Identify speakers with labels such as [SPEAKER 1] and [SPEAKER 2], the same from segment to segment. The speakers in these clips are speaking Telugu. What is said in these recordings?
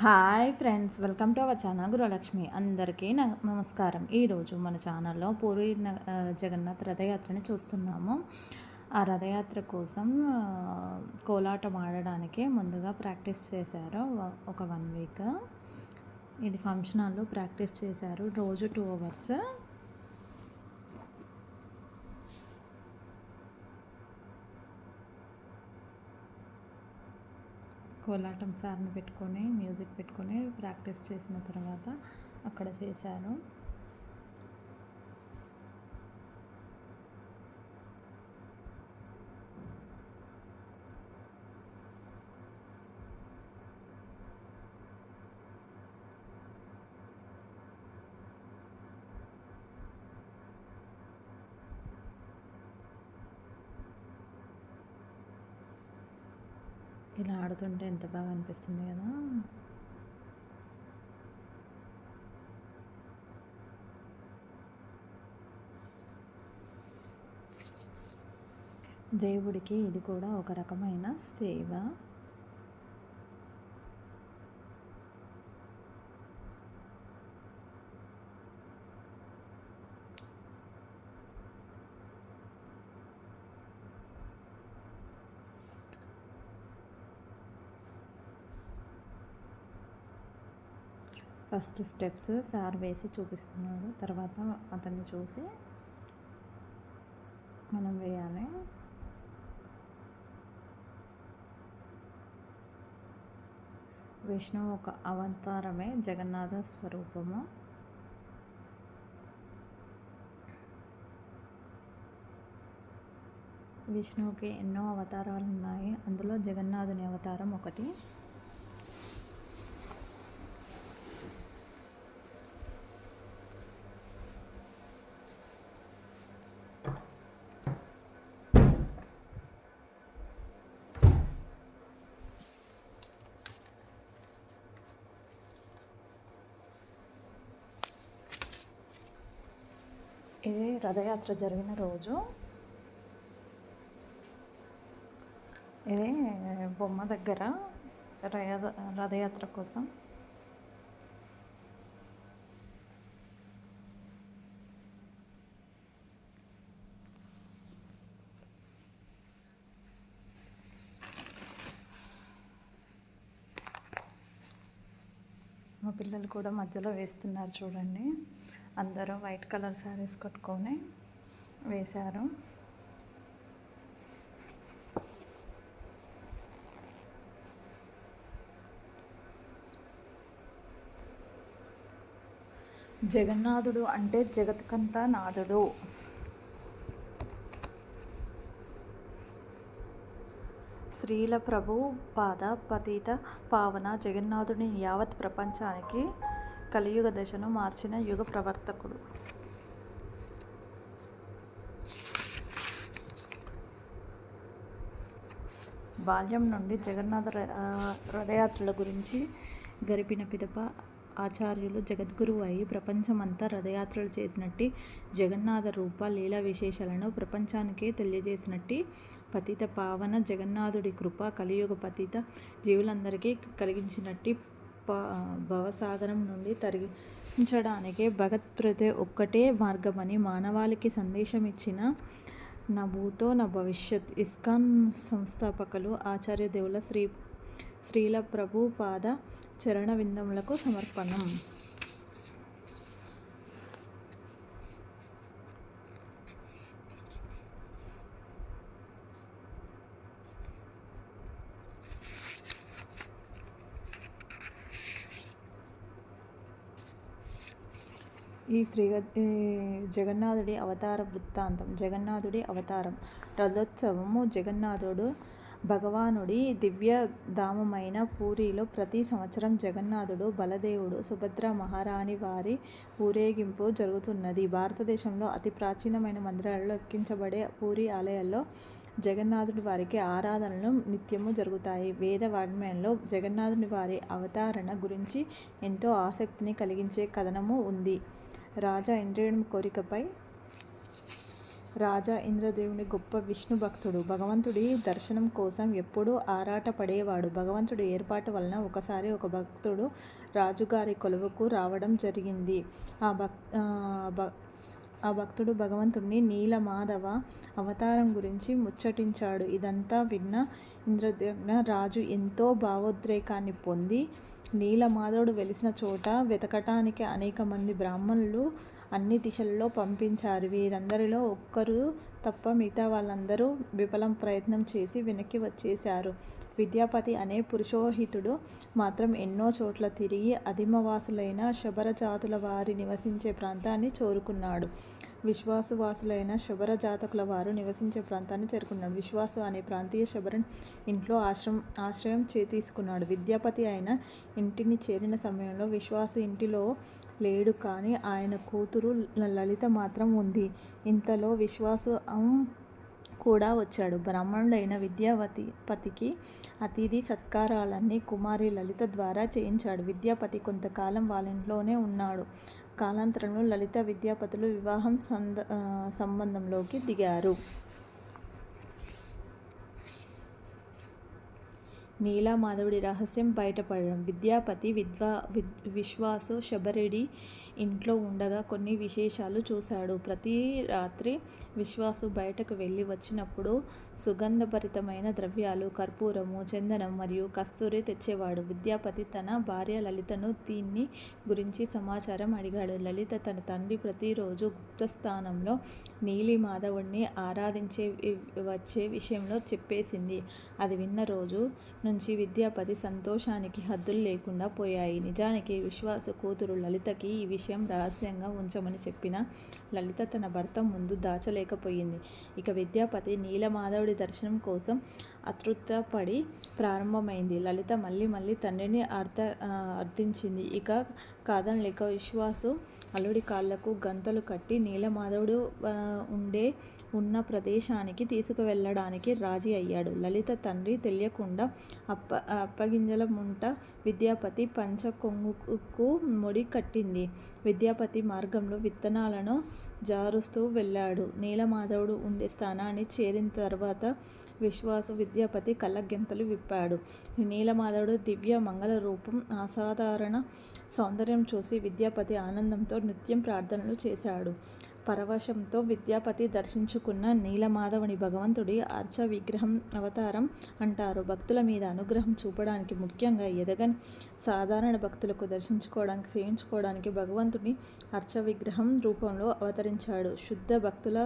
[SPEAKER 1] Hi friends welcome to our channel Gruhalakshmi. అందరికీ న- నమస్కారం. ఈరోజు మన ఛానల్లో పూరి జగన్నాథ్ రథయాత్రని చూస్తున్నాము. ఆ రథయాత్ర కోసం కోలాటం ఆడడానికి ముందుగా ప్రాక్టీస్ చేశారు. ఒక వన్ వీక్. ఇది ఫంక్షన్ హాల్లో ప్రాక్టీస్ చేశారు. రోజు టూ అవర్స్. కోలాటం సార్ని పెట్టుకొని మ్యూజిక్ పెట్టుకొని ప్రాక్టీస్ చేసిన తర్వాత అక్కడ చేశాను. ఇలా ఆడుతుంటే ఎంత బాగా అనిపిస్తుంది కదా. దేవుడికి ఇది కూడా ఒక రకమైన సేవ. ఫస్ట్ స్టెప్స్ సార్ వేసి చూపిస్తున్నాడు. తర్వాత అతన్ని చూసి మనం వేయాలి. విష్ణువు ఒక అవతారమే జగన్నాథ స్వరూపము. విష్ణువుకి ఎన్నో అవతారాలు ఉన్నాయి అందులో జగన్నాథుని అవతారం ఒకటి. ఇది రథయాత్ర జరిగిన రోజు. ఇది బొమ్మ దగ్గర రథయాత్ర కోసం. మా పిల్లలు కూడా మధ్యలో వేస్తున్నారు చూడండి. అందరూ వైట్ కలర్ శారీస్ కట్టుకొని వేశారు. జగన్నాథుడు అంటే జగత్కంతా నాథుడు. స్త్రీల ప్రభు పాద పతిత పావన జగన్నాథుని యావత్ ప్రపంచానికి కలియుగ దశను మార్చిన యుగ ప్రవర్తకుడు. బాల్యం నుండి జగన్నాథ రథయాత్రల గురించి గరిపిన పిదప ఆచార్యులు జగద్గురువు అయి ప్రపంచమంతా రథయాత్రలు చేసినట్టి జగన్నాథ రూప లీలా విశేషాలను ప్రపంచానికే తెలియజేసినట్టి పతిత పావన జగన్నాథుడి కృప కలియుగ పతిత జీవులందరికీ కలిగించినట్టి భవసాగరం నుండి తరిగించడానికే భగత్ ప్రతి ఒక్కటే మార్గమని మానవాళికి సందేశం ఇచ్చిన నా భూతో నా భవిష్యత్. ఇస్కాన్ సంస్థాపకులు ఆచార్య దేవుల శ్రీ శ్రీల ప్రభు పాద చరణ విందములకు సమర్పణం. శ్రీ ఈ జగన్నాథుడి అవతార వృత్తాంతం. జగన్నాథుడి అవతారం. రథోత్సవము జగన్నాథుడు భగవానుడి దివ్య ధామమైన పూరిలో ప్రతి సంవత్సరం జగన్నాథుడు బలదేవుడు సుభద్ర మహారాణి వారి ఊరేగింపు జరుగుతున్నది. భారతదేశంలో అతి ప్రాచీనమైన మందిరాలలో ఎక్కించబడే పూరి ఆలయాల్లో జగన్నాథుడి వారికి ఆరాధనలు నిత్యము జరుగుతాయి. వేద వాగ్మయంలో జగన్నాథుని వారి అవతారణ గురించి ఎంతో ఆసక్తిని కలిగించే కథనము ఉంది. రాజా ఇంద్రియుడి కోరికపై రాజా ఇంద్రదేవుని గొప్ప విష్ణు భక్తుడు. భగవంతుడి దర్శనం కోసం ఎప్పుడూ ఆరాటపడేవాడు భగవంతుడి ఏర్పాటు వలన ఒకసారి ఒక భక్తుడు రాజుగారి కొలువుకు రావడం జరిగింది. ఆ భక్ ఆ భక్తుడు భగవంతుడిని నీలమాధవ అవతారం గురించి ముచ్చటించాడు. ఇదంతా విన్న ఇంద్రదేవ్న రాజు ఎంతో భావోద్రేకాన్ని పొంది నీలమాధవుడు వెలిసిన చోట వెతకటానికి అనేక మంది బ్రాహ్మణులు అన్ని దిశల్లో పంపించారు. వీరందరిలో ఒక్కరు తప్ప మిగతా వాళ్ళందరూ విఫలం ప్రయత్నం చేసి వెనక్కి వచ్చేశారు. విద్యాపతి అనే పురుషోహితుడు మాత్రం ఎన్నో చోట్ల తిరిగి అధిమవాసులైన శబరజాతుల వారి నివసించే ప్రాంతాన్ని చేరుకున్నాడు. విశ్వాసువాసులైన శబర జాతకుల వారు నివసించే ప్రాంతాన్ని చేరుకున్నాడు. విశ్వాసు అనే ప్రాంతీయ శబరన్ ఇంట్లో ఆశ్రయం ఆశ్రయం చే తీసుకున్నాడు విద్యాపతి అయిన ఇంటిని చేరిన సమయంలో విశ్వాసు ఇంటిలో లేడు కానీ ఆయన కూతురు లలిత మాత్రం ఉంది. ఇంతలో విశ్వాసు కూడా వచ్చాడు. బ్రాహ్మణులైన విద్యావతి పతికి అతిథి సత్కారాలన్నీ కుమారి లలిత ద్వారా చేయించాడు. విద్యాపతి కొంతకాలం వాళ్ళ ఇంట్లోనే ఉన్నాడు. కాలాంతరంలో లలిత విద్యాపతులు వివాహం సంద సంబంధంలోకి దిగారు. నీలామాధవుడి రహస్యం బయటపడడం. విద్యాపతి విద్వా విశ్వాసు శబరెడి ఇంట్లో ఉండగా కొన్ని విశేషాలు చూశాడు. ప్రతి రాత్రి విశ్వాసు బయటకు వెళ్ళి వచ్చినప్పుడు సుగంధభరితమైన ద్రవ్యాలు కర్పూరము చందనం మరియు కస్తూరి తెచ్చేవాడు. విద్యాపతి తన భార్య లలితను దీన్ని గురించి సమాచారం అడిగాడు. లలిత తన తండ్రి ప్రతిరోజు గుప్తస్థానంలో నీలి మాధవుణ్ణి ఆరాధించే వచ్చే విషయంలో చెప్పేసింది. అది విన్న రోజు నుంచి విద్యాపతి సంతోషానికి హద్దులు లేకుండా పోయాయి. నిజానికి విశ్వాసు కూతురు లలితకి ఈ విషయం రహస్యంగా ఉంచమని చెప్పిన లలిత తన భర్త ముందు దాచలేకపోయింది. ఇక విద్యాపతి నీలమాధవుడి దర్శనం కోసం అతృప్తపడి ప్రారంభమైంది. లలిత మళ్ళీ మళ్ళీ తండ్రిని అర్థ అర్థించింది. ఇక కాదనలేక విశ్వాసు అల్లుడి కాళ్ళకు గంతలు కట్టి నీలమాధవుడు ఉండే ఉన్న ప్రదేశానికి తీసుకువెళ్ళడానికి రాజీ అయ్యాడు. లలిత తండ్రి తెలియకుండా అప్ప అప్పగింజల ముంట విద్యాపతి పంచ కొంగుకు ముడి కట్టింది. విద్యాపతి మార్గంలో విత్తనాలను జారుస్తూ వెళ్ళాడు. నీలమాధవుడు ఉండే స్థానాన్ని చేరిన తర్వాత విశ్వాసు విద్యాపతి కళ్ళగెంతలు విప్పాడు. నీలమాధవుడు దివ్య మంగళ రూపం అసాధారణ సౌందర్యం చూసి విద్యాపతి ఆనందంతో నృత్యం ప్రార్థనలు చేశాడు. పరవశంతో విద్యాపతి దర్శించుకున్న నీలమాధవుని భగవంతుడి అర్చ విగ్రహం అవతారం అంటారు. భక్తుల మీద అనుగ్రహం చూపడానికి ముఖ్యంగా ఎదగని సాధారణ భక్తులకు దర్శించుకోవడానికి సేవించుకోవడానికి భగవంతుని అర్చ విగ్రహం రూపంలో అవతరించాడు. శుద్ధ భక్తుల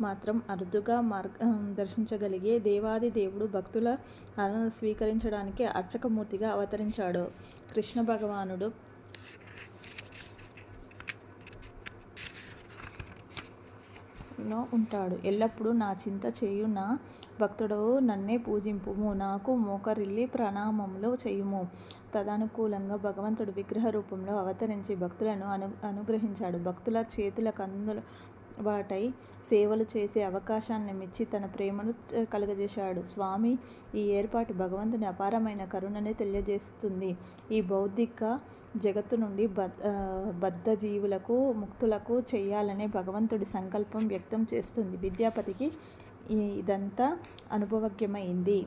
[SPEAKER 1] మాత్రం అరుదుగా మార్గ దర్శించగలిగే దేవాది దేవుడు భక్తుల స్వీకరించడానికి అర్చకమూర్తిగా అవతరించాడు. కృష్ణ భగవానుడు లో ఉంటాడు. ఎల్లప్పుడూ నా చింత చేయున భక్తుడు నన్నే పూజింపుము. నాకు మోకరిల్లి ప్రణామంలో చేయుము. తదనుకూలంగా భగవంతుడు విగ్రహ రూపంలో అవతరించి భక్తులను అను అనుగ్రహించాడు. భక్తుల చేతుల కందుల వాటై సేవలు చేసే అవకాశాన్ని మెచ్చి తన ప్రేమను కలుగజేశాడు. స్వామి ఈ ఏర్పాటు భగవంతుని అపారమైన కరుణనే తెలియజేస్తుంది. ఈ బౌద్ధిక జగత్తు నుండి బద్ధ జీవులకు ముక్తులకు చేయాలనే భగవంతుడి సంకల్పం వ్యక్తం చేస్తుంది. విద్యాపతికి ఇదంతా అనుభవజ్ఞమైంది.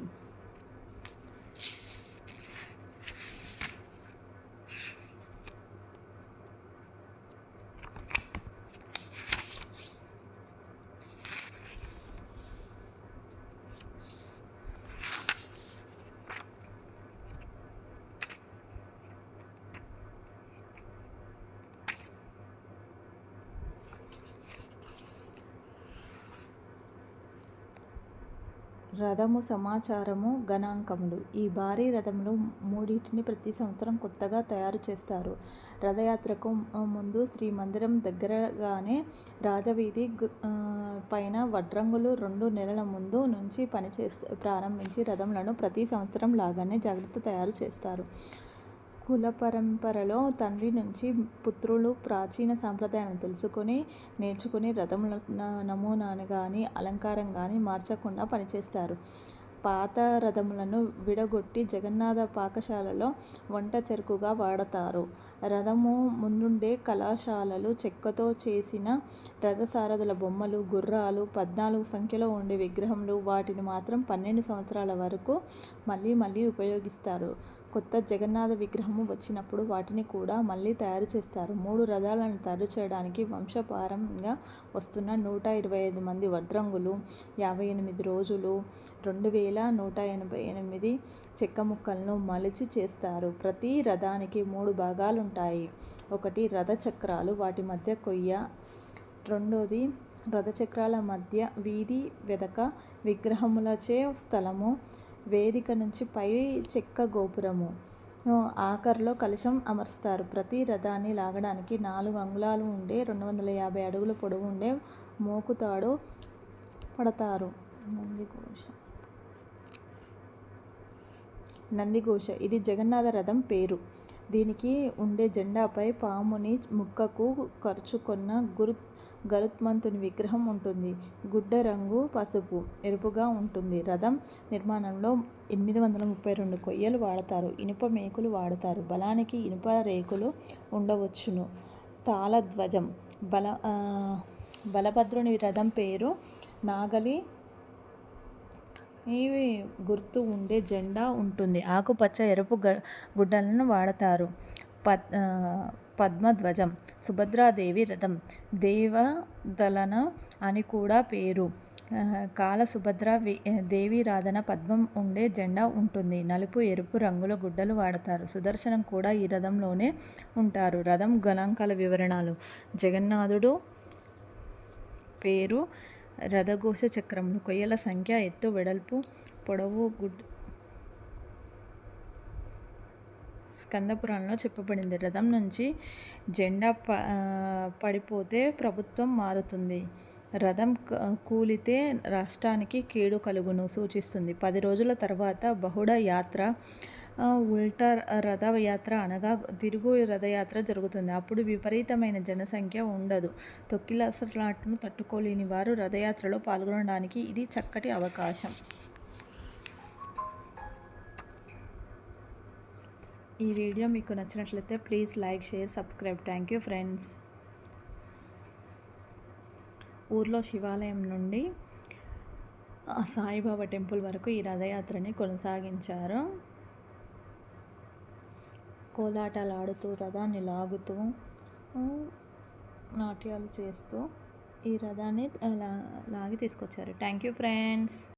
[SPEAKER 1] రథము సమాచారము గణాంకములు. ఈ భారీ రథంలో మూడింటిని ప్రతి సంవత్సరం కొత్తగా తయారు చేస్తారు. రథయాత్రకు ముందు శ్రీ మందిరం దగ్గరగానే రాజవీధి పైన వడ్రంగులు రెండు నెలల ముందు నుంచి పనిచేస్తే ప్రారంభించి రథములను ప్రతి సంవత్సరం లాగానే జాగ్రత్త తయారు చేస్తారు. కుల పరంపరలో తండ్రి నుంచి పుత్రులు ప్రాచీన సాంప్రదాయాలను తెలుసుకొని నేర్చుకుని రథముల నమూనాను కానీ అలంకారం కానీ మార్చకుండా పనిచేస్తారు పాత రథములను విడగొట్టి జగన్నాథ పాకశాలలో వంట చెరుకుగా వాడతారు. రథము ముందుండే కళాశాలలు చెక్కతో చేసిన రథసారథుల బొమ్మలు, గుర్రాలు, పద్నాలుగు సంఖ్యలో ఉండే విగ్రహములు వాటిని మాత్రం పన్నెండు సంవత్సరాల వరకు మళ్ళీ మళ్ళీ ఉపయోగిస్తారు. కొత్త జగన్నాథ విగ్రహము వచ్చినప్పుడు వాటిని కూడా మళ్ళీ తయారు చేస్తారు. మూడు రథాలను తయారు చేయడానికి వంశపారంగా వస్తున్న నూట ఇరవై ఐదు మంది వడ్రంగులు, యాభై ఎనిమిది రోజులు, రెండు వేల నూట ఎనభై ఎనిమిది చెక్క ముక్కలను మలిచి చేస్తారు. ప్రతి రథానికి మూడు భాగాలుంటాయి. ఒకటి రథ చక్రాలు వాటి మధ్య కొయ్య, రెండోది రథచక్రాల మధ్య వీధి వెదక విగ్రహములచే స్థలము, వేదిక నుంచి పై చెక్క గోపురము, ఆఖరిలో కలశం అమరుస్తారు. ప్రతి రథాన్ని లాగడానికి నాలుగు అంగుళాలు ఉండే, రెండు వందల యాభై అడుగుల పొడవు ఉండే మోకుతాడు పడతారు. నందిఘోష నందిఘోష ఇది జగన్నాథ రథం పేరు. దీనికి ఉండే జెండాపై పాముని ముక్కకు కర్చుకొన్న గరుత్మంతుని విగ్రహం ఉంటుంది. గుడ్డ రంగు పసుపు, ఎరుపుగా ఉంటుంది. రథం నిర్మాణంలో ఎనిమిది వందల ముప్పై రెండు కొయ్యలు వాడతారు. ఇనుప మేకులు వాడతారు. బలానికి ఇనుప రేకులు ఉండవచ్చును. తాళధ్వజం బల బలభద్రుని రథం పేరు నాగలి ఇవి గుర్తు ఉండే జెండా ఉంటుంది. ఆకుపచ్చ, ఎరుపు గుడ్డలను వాడతారు. పద్మధ్వజం సుభద్రాదేవి రథం. దేవదలన అని కూడా పేరు. కాల సుభద్ర దేవీరాధన పద్మం ఉండే జెండా ఉంటుంది. నలుపు, ఎరుపు రంగుల గుడ్డలు వాడతారు. సుదర్శనం కూడా ఈ రథంలోనే ఉంటారు. రథం గణాంకాల వివరణలు జగన్నాథుడు పేరు రథఘోష చక్రములు కొయ్యల సంఖ్య ఎత్తు వెడల్పు పొడవు గుడ్ స్కందపురాణంలో చెప్పబడింది. రథం నుంచి జెండా ప పడిపోతే ప్రభుత్వం మారుతుంది. రథం కూలితే రాష్ట్రానికి కీడు కలుగును సూచిస్తుంది. పది రోజుల తర్వాత బహుళ యాత్ర ఉల్టా రథయాత్ర అనగా తిరుగు రథయాత్ర జరుగుతుంది. అప్పుడు విపరీతమైన జనసంఖ్య ఉండదు. తొక్కిలసలాట్ను తట్టుకోలేని వారు రథయాత్రలో పాల్గొనడానికి ఇది చక్కటి అవకాశం. ఈ వీడియో మీకు నచ్చినట్లయితే please like, share, subscribe. Thank you friends. ఊర్లో శివాలయం నుండి సాయిబాబా టెంపుల్ వరకు ఈ రథయాత్రని కొనసాగించారు. కోలాటాలు ఆడుతూ, రథాన్ని లాగుతూ, నాట్యాలు చేస్తూ ఈ రథాన్ని లాగి తీసుకొచ్చారు. Thank you friends.